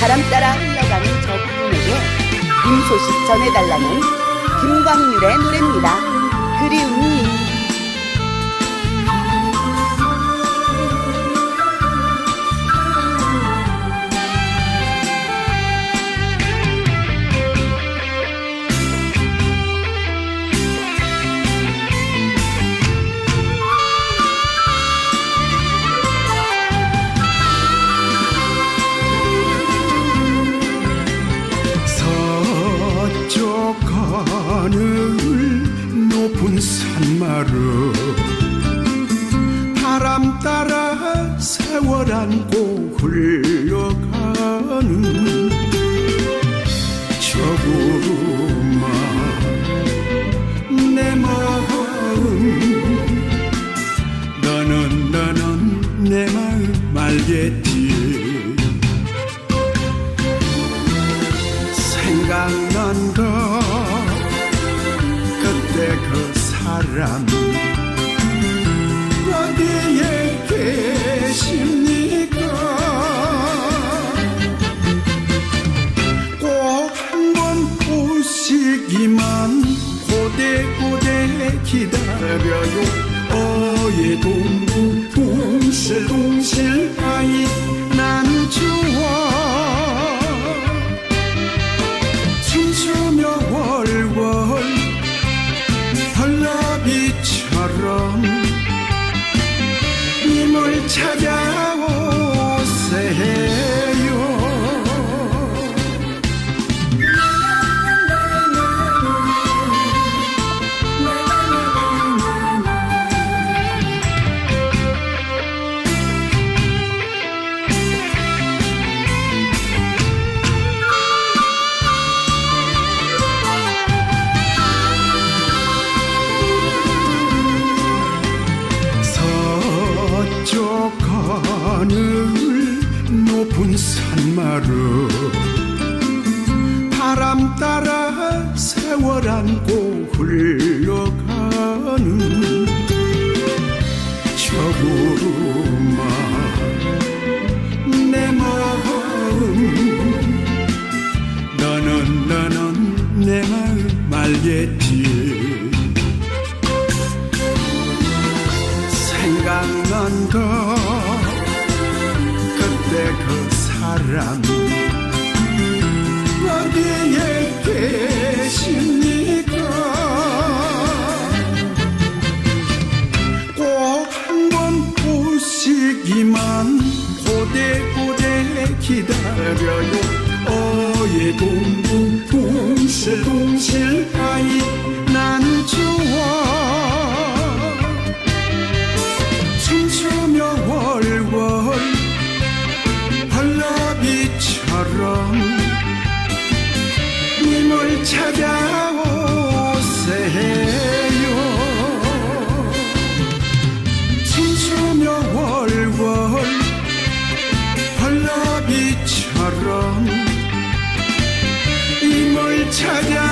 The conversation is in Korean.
바람 따라 흘러가는 저 부분에게 님 소식 전해달라는 김광률의 노래입니다. 그리운 하늘 높은 산마루. 바람 따라 세월 안고 흘러가는 조그만 내 마음. 너는 너는 내 마음 알겠지. 생각난 거 사람 어디에 계십니까? 꼭 한번 보시기만 고대고대 기다려요. 어예 동동 동실동실 아이 높은 산마루. 바람 따라 세월 안고 흘러가는 조그만 내 마음. 너는 너는 내 마음 알겠지 사람. 어디에 계십니까? 꼭 한 번 보시기만 고대고대 기다려요. 어예 동동 동실 동실 아이 찾아오세요. 춤추며 월월 벌나비처럼 임을 찾아오세요.